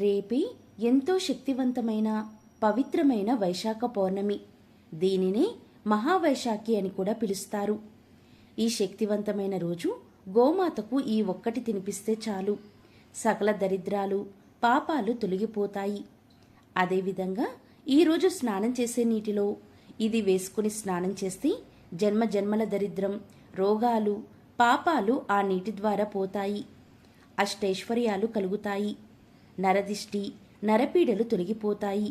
రేపే ఎంతో శక్తివంతమైన పవిత్రమైన వైశాఖ పౌర్ణమి. దీనినే మహావైశాఖి అని కూడా పిలుస్తారు. ఈ శక్తివంతమైన రోజు గోమాతకు ఈ ఒక్కటి తినిపిస్తే చాలు. సకల దరిద్రాలు పాపాలు తొలగిపోతాయి. అదేవిధంగా ఈరోజు స్నానం చేసే నీటిలో ఇది వేసుకుని స్నానం చేస్తే జన్మ జన్మల దరిద్రం రోగాలు పాపాలు ఆ నీటి ద్వారా పోతాయి. అష్టైశ్వర్యాలు కలుగుతాయి. నరదిష్టి నరపీడలు తొలగిపోతాయి.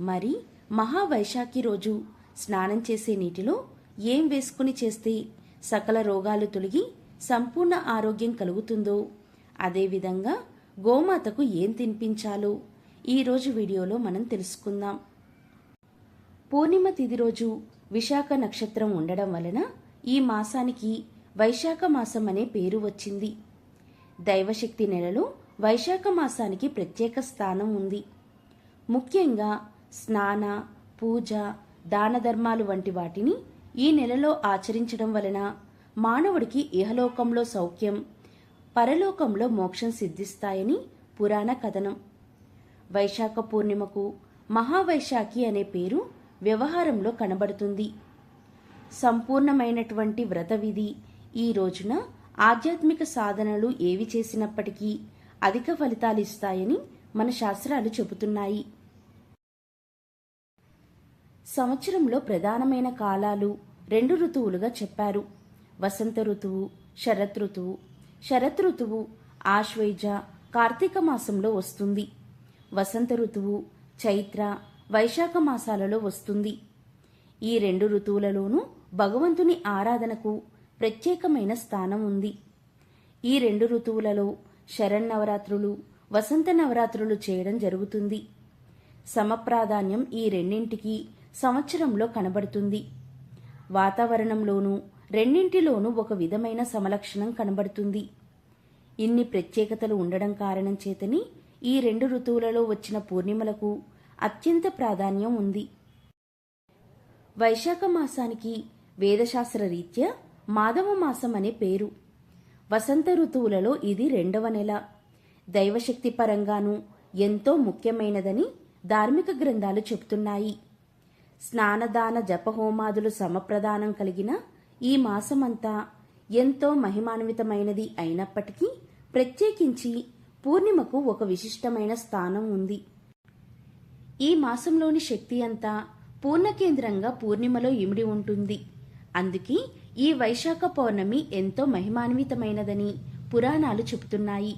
మరి మహావైశాఖి రోజు స్నానం చేసే నీటిలో ఏం వేసుకుని చేస్తే సకల రోగాలు తొలగి సంపూర్ణ ఆరోగ్యం కలుగుతుందో అదేవిధంగా గోమాతకు ఏం తినిపించాలో ఈరోజు వీడియోలో మనం తెలుసుకుందాం. పూర్ణిమ తిథి రోజు విశాఖ నక్షత్రం ఉండడం వలన ఈ మాసానికి వైశాఖ మాసం అనే పేరు వచ్చింది. దైవశక్తి నెలలో వైశాఖ మాసానికి ప్రత్యేక స్థానం ఉంది. ముఖ్యంగా స్నాన పూజ దాన ధర్మాలు వంటి వాటిని ఈ నెలలో ఆచరించడం వలన మానవుడికి ఇహలోకంలో సౌఖ్యం పరలోకంలో మోక్షం సిద్ధిస్తాయని పురాణ కథనం. వైశాఖ పూర్ణిమకు మహావైశాఖి అనే పేరు వ్యవహారంలో కనబడుతుంది. సంపూర్ణమైనటువంటి వ్రత విధి ఈ రోజున ఆధ్యాత్మిక సాధనలు ఏవి చేసినప్పటికీ అధిక ఫలితాలు ఇస్తాయని మన శాస్త్రాలు చెబుతున్నాయి. సంవత్సరంలో ప్రధానమైన కాలాలు రెండు ఋతువులుగా చెప్పారు. వసంత ఋతువు శరత్ ఋతువు. శరత్ ఋతువు కార్తీక మాసంలో వస్తుంది. వసంత ఋతువు చైత్ర వైశాఖ మాసాలలో వస్తుంది. ఈ రెండు ఋతువులలోనూ భగవంతుని ఆరాధనకు ప్రత్యేకమైన స్థానం ఉంది. ఈ రెండు ఋతువులలో శరన్నవరాత్రులు వసంత నవరాత్రులు చేయడం జరుగుతుంది. సమప్రాధాన్యం ఈ రెండింటికి సంవత్సరంలో కనబడుతుంది. వాతావరణంలోనూ రెండింటిలోనూ ఒక విధమైన సమలక్షణం కనబడుతుంది. ఇన్ని ప్రత్యేకతలు ఉండడం కారణం చేతని ఈ రెండు ఋతువులలో వచ్చిన పూర్ణిమలకు అత్యంత ప్రాధాన్యం ఉంది. వైశాఖ మాసానికి వేదశాస్త్ర రీత్యా మాధవ మాసం అనే పేరు. వసంత ఋతువులలో ఇది రెండవ నెల. దైవశక్తి పరంగానూ ఎంతో ముఖ్యమైనదని ధార్మిక గ్రంథాలు చెబుతున్నాయి. స్నానదాన జపహోమాదులు సమప్రదానం కలిగిన ఈ మాసమంతా ఎంతో మహిమాన్వితమైనది అయినప్పటికీ ప్రత్యేకించి పూర్ణిమకు ఒక విశిష్టమైన స్థానం ఉంది. ఈ మాసంలోని శక్తి అంతా పూర్ణకేంద్రంగా పూర్ణిమలో ఇమిడి ఉంటుంది. అందుకే ఈ వైశాఖ పౌర్ణమి ఎంతో మహిమాన్వితమైనదని పురాణాలు చెబుతున్నాయి.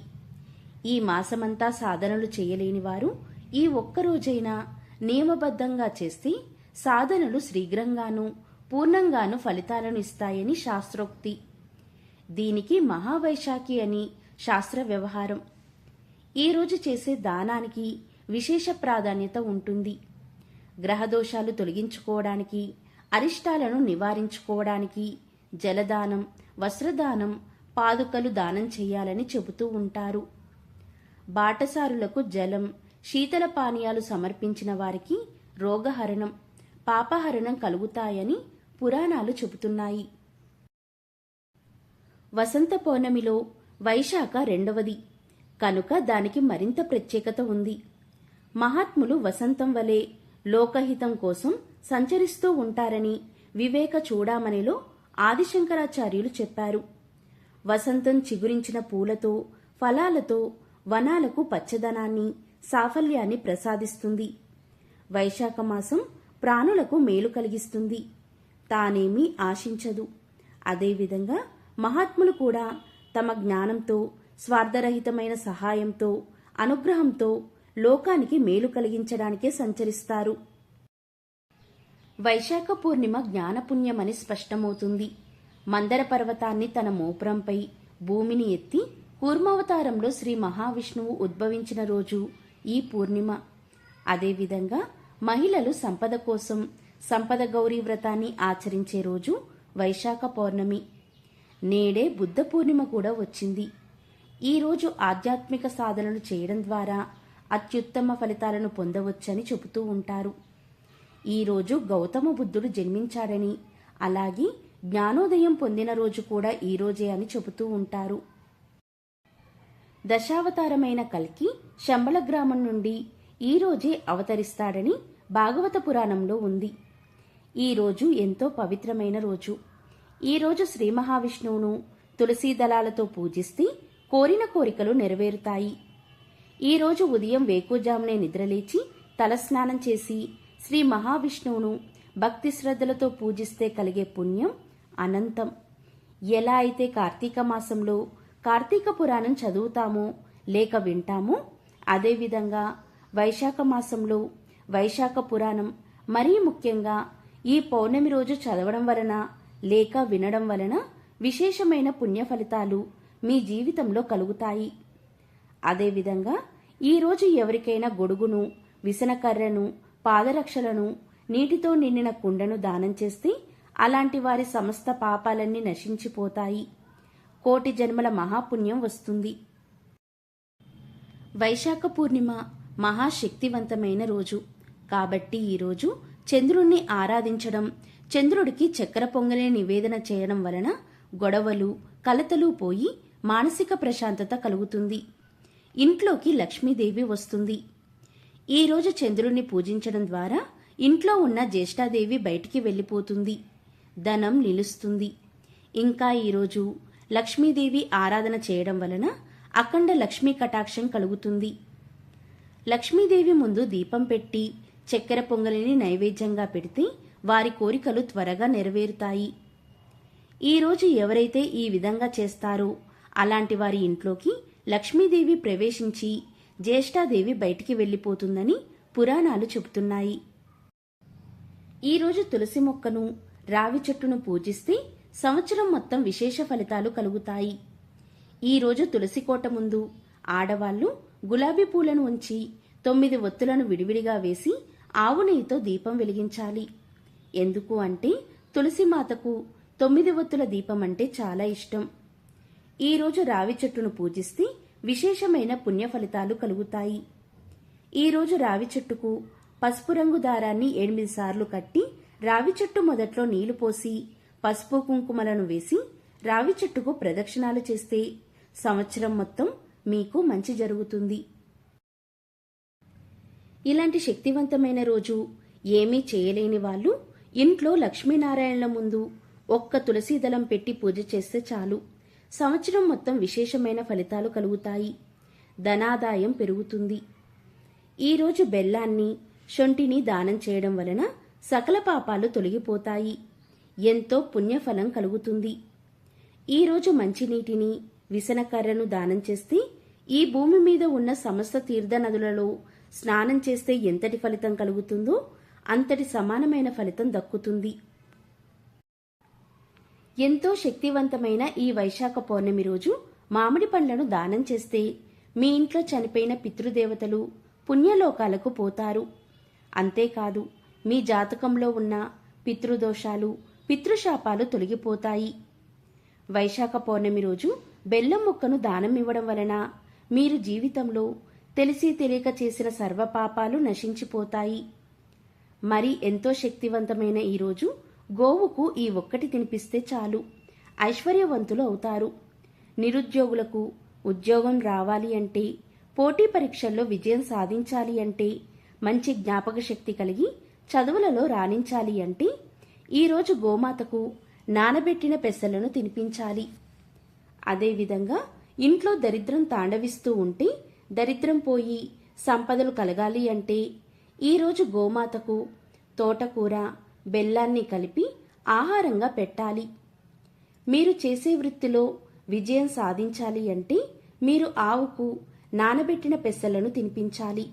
ఈ మాసమంతా సాధనలు చేయలేని వారు ఈ ఒక్కరోజైనా నియమబద్ధంగా చేస్తే సాధనలు శీఘ్రంగానూ పూర్ణంగాను ఫలితాలను ఇస్తాయని శాస్త్రోక్తి. దీనికి మహావైశాఖి అని శాస్త్ర వ్యవహారం. ఈరోజు చేసే దానానికి విశేష ప్రాధాన్యత ఉంటుంది. గ్రహదోషాలు తొలగించుకోవడానికి అరిష్టాలను నివారించుకోవడానికి జలదానం వస్త్రదానం పాదుకలు దానం చేయాలని చెబుతూ ఉంటారు. బాటసారులకు జలం శీతల పానీయాలు సమర్పించిన వారికి రోగహరణం పాపహరణం కలుగుతాయని పురాణాలు చెబుతున్నాయి. వసంత పౌర్ణమిలో వైశాఖ రెండవది. కనుక దానికి మరింత ప్రత్యేకత ఉంది. మహాత్ములు వసంతం వలె లోకహితం కోసం సంచరిస్తూ ఉంటారని వివేక చూడామణిలో ఆదిశంకరాచార్యులు చెప్పారు. వసంతం చిగురించిన పూలతో ఫలాలతో వనాలకు పచ్చదనాన్ని సాఫల్యాన్ని ప్రసాదిస్తుంది. వైశాఖ మాసం ప్రాణులకు మేలు కలిగిస్తుంది. తానేమీ ఆశించదు. అదేవిధంగా మహాత్ములు కూడా తమ జ్ఞానంతో స్వార్థరహితమైన సహాయంతో అనుగ్రహంతో లోకానికి మేలు కలిగించడానికే సంచరిస్తారు. వైశాఖ పూర్ణిమ జ్ఞానపుణ్యమని స్పష్టమవుతుంది. మందర పర్వతాన్ని తన మోపురంపై భూమిని ఎత్తి కూర్మావతారంలో శ్రీ మహావిష్ణువు ఉద్భవించిన రోజు ఈ పూర్ణిమ. అదేవిధంగా మహిళలు సంపద కోసం సంపద గౌరీ వ్రతాన్ని ఆచరించే రోజు వైశాఖ పౌర్ణమి. నేడే బుద్ధ పూర్ణిమ కూడా వచ్చింది. ఈ రోజు ఆధ్యాత్మిక సాధనలు చేయడం ద్వారా అత్యుత్తమ ఫలితాలను పొందవచ్చని చెబుతూ ఉంటారు. ఈరోజు గౌతమ బుద్ధుడు జన్మించాడని. అలాగే జ్ఞానోదయం పొందిన రోజు కూడా ఈ రోజే అని చెబుతూ ఉంటారు. దశావతారమైన కల్కి శంబల గ్రామం నుండి ఈ రోజే అవతరిస్తాడని భాగవత పురాణంలో ఉంది. ఈ రోజు ఎంతో పవిత్రమైన రోజు. ఈ రోజు శ్రీ మహావిష్ణువును తులసీ దళాలతో పూజిస్తే కోరిన కోరికలు నెరవేరుతాయి. ఈ రోజు ఉదయం వేకుజామునే నిద్రలేచి తలస్నానం చేసి శ్రీ మహావిష్ణువును భక్తి శ్రద్ధలతో పూజిస్తే కలిగే పుణ్యం అనంతం. ఎలా అయితే కార్తీక మాసంలో కార్తీక పురాణం చదువుతామో లేక వింటామో అదేవిధంగా వైశాఖ మాసంలో వైశాఖ పురాణం మరీ ముఖ్యంగా ఈ పౌర్ణమి రోజు చదవడం వలన లేక వినడం వలన విశేషమైన పుణ్య ఫలితాలు మీ జీవితంలో కలుగుతాయి. అదేవిధంగా ఈరోజు ఎవరికైనా గొడుగును విసనకర్రను పాదరక్షలను నీటితో నిండిన కుండను దానం చేస్తే అలాంటి వారి సమస్త పాపాలన్నీ నశించిపోతాయి. కోటి జన్మల మహాపుణ్యం వస్తుంది. వైశాఖ పూర్ణిమ మహాశక్తివంతమైన రోజు. కాబట్టి ఈరోజు చంద్రుణ్ణి ఆరాధించడం చంద్రుడికి చక్కెర పొంగలి నివేదన చేయడం వలన గొడవలు కలతలు పోయి మానసిక ప్రశాంతత కలుగుతుంది. ఇంట్లోకి లక్ష్మీదేవి వస్తుంది. ఈరోజు చంద్రుణ్ణి పూజించడం ద్వారా ఇంట్లో ఉన్న జ్యేష్ఠాదేవి బయటికి వెళ్ళిపోతుంది. ధనం నిలుస్తుంది. ఇంకా ఈరోజు లక్ష్మీదేవి ఆరాధన చేయడం వలన అఖండ లక్ష్మీ కటాక్షం కలుగుతుంది. లక్ష్మీదేవి ముందు దీపం పెట్టి చక్కెర పొంగలిని నైవేద్యంగా పెడితే వారి కోరికలు త్వరగా నెరవేరుతాయి. ఈరోజు ఎవరైతే ఈ విధంగా చేస్తారో అలాంటి వారి ఇంట్లోకి లక్ష్మీదేవి ప్రవేశించి జ్యేష్ఠాదేవి బయటికి వెళ్ళిపోతుందని పురాణాలు చెబుతున్నాయి. ఈరోజు తులసి మొక్కను రావి చెట్టును పూజిస్తే సంవత్సరం మొత్తం విశేష ఫలితాలు కలుగుతాయి. ఈరోజు తులసి కోట ముందు ఆడవాళ్ళు గులాబీ పూలను ఉంచి తొమ్మిది ఒత్తులను విడివిడిగా వేసి ఆవు నెయ్యితో దీపం వెలిగించాలి. ఎందుకు అంటే తులసి మాతకు తొమ్మిది ఒత్తుల దీపం అంటే చాలా ఇష్టం. ఈరోజు రావి చెట్టును పూజిస్తే విశేషమైన పుణ్య ఫలితాలు కలుగుతాయి ఈరోజు రావి చెట్టుకు పసుపు రంగు దారాన్ని ఎనిమిది సార్లు కట్టి రావి చెట్టు మొదట్లో నీళ్ళు పోసి పసుపు కుంకుమలను వేసి రావి చెట్టుకు ప్రదక్షిణాలు చేస్తే సంవత్సరం మొత్తం మీకు మంచి జరుగుతుంది. ఇలాంటి శక్తివంతమైన రోజు ఏమీ చేయలేని వాళ్ళు ఇంట్లో లక్ష్మీనారాయణల ముందు ఒక్క తులసీదళం పెట్టి పూజ చేస్తే చాలు. సంవత్సరం మొత్తం విశేషమైన ఫలితాలు కలుగుతాయి. ధనాదాయం పెరుగుతుంది. ఈరోజు బెల్లాన్ని శొంఠిని దానం చేయడం వలన సకల పాపాలు తొలగిపోతాయి. ఎంతో పుణ్యఫలం కలుగుతుంది. ఈరోజు మంచినీటిని విసనకర్రను దానం చేస్తే ఈ భూమి మీద ఉన్న సమస్త తీర్థ నదులలో స్నానం చేస్తే ఎంతటి ఫలితం కలుగుతుందో అంతటి సమానమైన ఫలితం దక్కుతుంది. ఎంతో శక్తివంతమైన ఈ వైశాఖ పౌర్ణమి రోజు మామిడి పండ్లను దానం చేస్తే మీ ఇంట్లో చనిపోయిన పితృదేవతలు పుణ్యలోకాలకు పోతారు. అంతేకాదు మీ జాతకంలో ఉన్న పితృదోషాలు పితృశాపాలు తొలగిపోతాయి. వైశాఖ పౌర్ణమి రోజు బెల్లం ముక్కను దానం ఇవ్వడం వలన మీరు జీవితంలో తెలిసి తెలియక చేసిన సర్వపాపాలు నశించిపోతాయి. మరి ఎంతో శక్తివంతమైన ఈరోజు గోవుకు ఈ ఒక్కటి తినిపిస్తే చాలు. ఐశ్వర్యవంతులు అవుతారు. నిరుద్యోగులకు ఉద్యోగం రావాలి అంటే పోటీ పరీక్షల్లో విజయం సాధించాలి అంటే మంచి జ్ఞాపక శక్తి కలిగి చదువులలో రాణించాలి అంటే ఈరోజు గోమాతకు నానబెట్టిన పెసలను తినిపించాలి. అదేవిధంగా ఇంట్లో దరిద్రం తాండవిస్తూ ఉంటే దరిద్రం పోయి సంపదలు కలగాలి అంటే ఈరోజు గోమాతకు తోటకూర బెల్లాన్ని కలిపి ఆహారంగా పెట్టాలి. మీరు చేసే వృత్తిలో విజయం సాధించాలి అంటే మీరు ఆవుకు నానబెట్టిన పెసలను తినిపించాలి.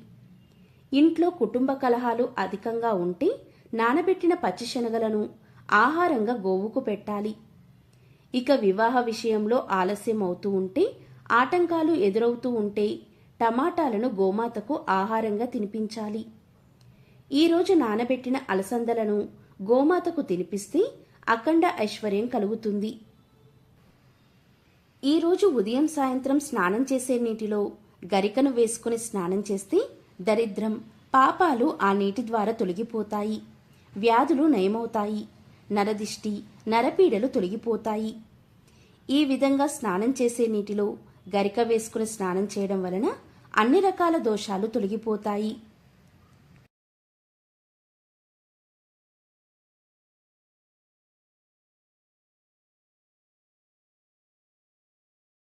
ఇంట్లో కుటుంబ కలహాలు అధికంగా ఉంటే నానబెట్టిన పచ్చిశనగలను ఆహారంగా గోవుకు పెట్టాలి. ఇక వివాహ విషయంలో ఆలస్యం అవుతూ ఉంటే ఆటంకాలు ఎదురవుతూ ఉంటే టమాటాలను గోమాతకు ఆహారంగా తినిపించాలి. ఈరోజు నానబెట్టిన అలసందలను గోమాతకు తినిపిస్తే అఖండ ఐశ్వర్యం కలుగుతుంది. ఈరోజు ఉదయం సాయంత్రం స్నానం చేసే నీటిలో గరికను వేసుకుని స్నానం చేస్తే దరిద్రం పాపాలు ఆ నీటి ద్వారా తొలగిపోతాయి. వ్యాధులు నయమవుతాయి. నరదిష్టి నరపీడలు తొలగిపోతాయి. ఈ విధంగా స్నానం చేసే నీటిలో గరిక వేసుకుని స్నానం చేయడం వలన అన్ని రకాల దోషాలు తొలగిపోతాయి.